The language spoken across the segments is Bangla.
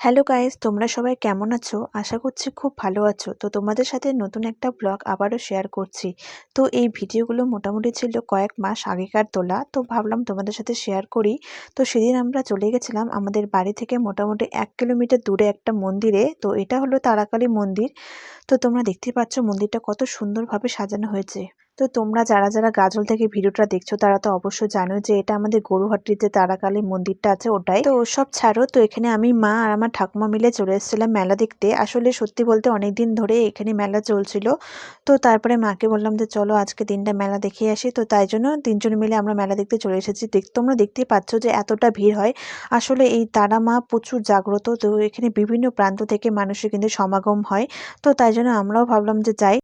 হ্যালো গাইজ তোমরা সবাই কেমন আছো? আশা করছি খুব ভালো আছো। তো তোমাদের সাথে নতুন একটা ব্লগ আবারও শেয়ার করছি। তো এই ভিডিওগুলো মোটামুটি ছিল কয়েক মাস আগেকার তোলা। তো ভাবলাম তোমাদের সাথে শেয়ার করি। তো সেদিন আমরা চলে গেছিলাম আমাদের বাড়ি থেকে মোটামুটি এক কিলোমিটার দূরে একটা মন্দিরে। তো এটা হলো তারাকালী মন্দির। তো তোমরা দেখতে পাচ্ছ মন্দিরটা কত সুন্দরভাবে সাজানো হয়েছে। তো তোমরা যারা যারা গাজল থেকে ভিডিওটা দেখছ, তারা তো অবশ্যই জানো যে এটা আমাদের গরুহাটির যে তারাকালী মন্দিরটা আছে ওটাই। তো ওসব ছাড়ো, তো এখানে আমি মা আর আমার ঠাকুমা মিলে চলে এসেছিলাম মেলা দেখতে। আসলে সত্যি বলতে অনেক দিন ধরে এখানে মেলা চলছিল। তো তারপরে মাকে বললাম যে চলো আজকে দিনটা মেলা দেখে আসি। তো তাই জন্য তিনজন মিলে আমরা মেলা দেখতে চলে এসেছি। দেখ, তোমরা দেখতেই পাচ্ছ যে এতটা ভিড় হয়। আসলে এই তারা মা প্রচুর জাগ্রত, তো এখানে বিভিন্ন প্রান্ত থেকে মানুষের কিন্তু সমাগম হয়। তো তাই জন্য আমরাও ভাবলাম যে যাই।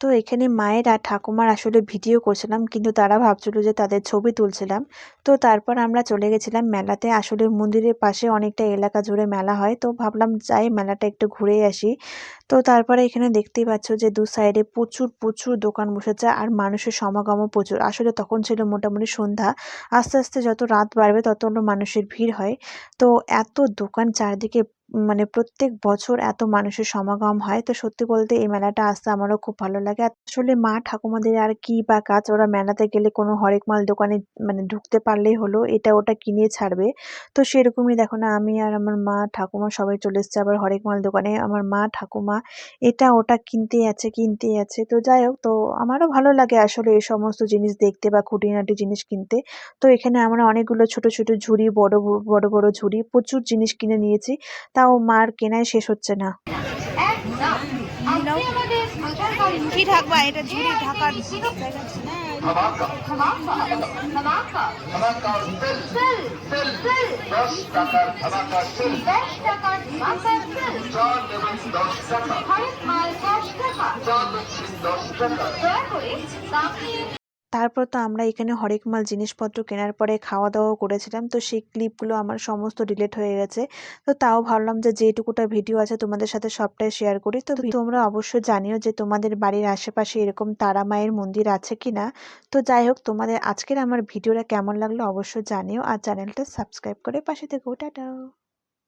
তো এখানে মায়ের আর ঠাকুমার আসলে ভিডিও করছিলাম, কিন্তু তারা ভাবছিল যে তাদের ছবি তুলছিলাম। তো তারপর আমরা চলে গেছিলাম মেলাতে। আসলে মন্দিরের পাশে অনেকটা এলাকা জুড়ে মেলা হয়, তো ভাবলাম যাই মেলাটা একটু ঘুরে আসি। তো তারপরে এখানে দেখতেই পাচ্ছ যে দু সাইডে প্রচুর প্রচুর দোকান বসেছে আর মানুষের সমাগমও প্রচুর। আসলে তখন ছিল মোটামুটি সন্ধ্যা, আস্তে আস্তে যত রাত বাড়বে তত মানুষের ভিড় হয়। তো এত দোকান চারদিকে মানে প্রত্যেক বছর এত মানুষের সমাগম হয়। তো সত্যি বলতে এই মেলাটা আসতে আমারও খুব ভালো লাগে। আসলে মা ঠাকুমাদের আর কি বা কাজ? ওরা মেলাতে গেলে কোনো হরেক মাল দোকানে মানে ঢুকতে পারলেই হলো, এটা ওটা কিনে ছাড়বে। তো সেরকমই দেখো না, আমি আর আমার মা ঠাকুমা সবাই চলে এসছে আবার হরেক মাল দোকানে। আমার মা ঠাকুমা এটা ওটা কিনতে আছে কিনতে আছে। তো যাই হোক, তো আমারও ভালো লাগে আসলে এই সমস্ত জিনিস দেখতে বা খুঁটিনাটি জিনিস কিনতে। তো এখানে আমরা অনেকগুলো ছোট ছোট ঝুড়ি, বড় বড় বড় ঝুড়ি, প্রচুর জিনিস কিনে নিয়েছি। তাও মার কেনায় শেষ হচ্ছে না। তারপর তো আমরা এখানে হরেক মাল জিনিসপত্র কেনার পরে খাওয়া দাওয়াও করেছিলাম। তো সেই ক্লিপগুলো আমার সমস্ত ডিলিট হয়ে গেছে। তো তাও ভাবলাম যে যেটুকুটা ভিডিও আছে তোমাদের সাথে সবটাই শেয়ার করি। তো তোমরা অবশ্যই জানিও যে তোমাদের বাড়ির আশেপাশে এরকম তারা মায়ের মন্দির আছে কি না তো যাই হোক তোমাদের আজকের আমার ভিডিওটা কেমন লাগল অবশ্যই জানিও। আর চ্যানেলটা সাবস্ক্রাইব করে পাশে থেকো। টাটাও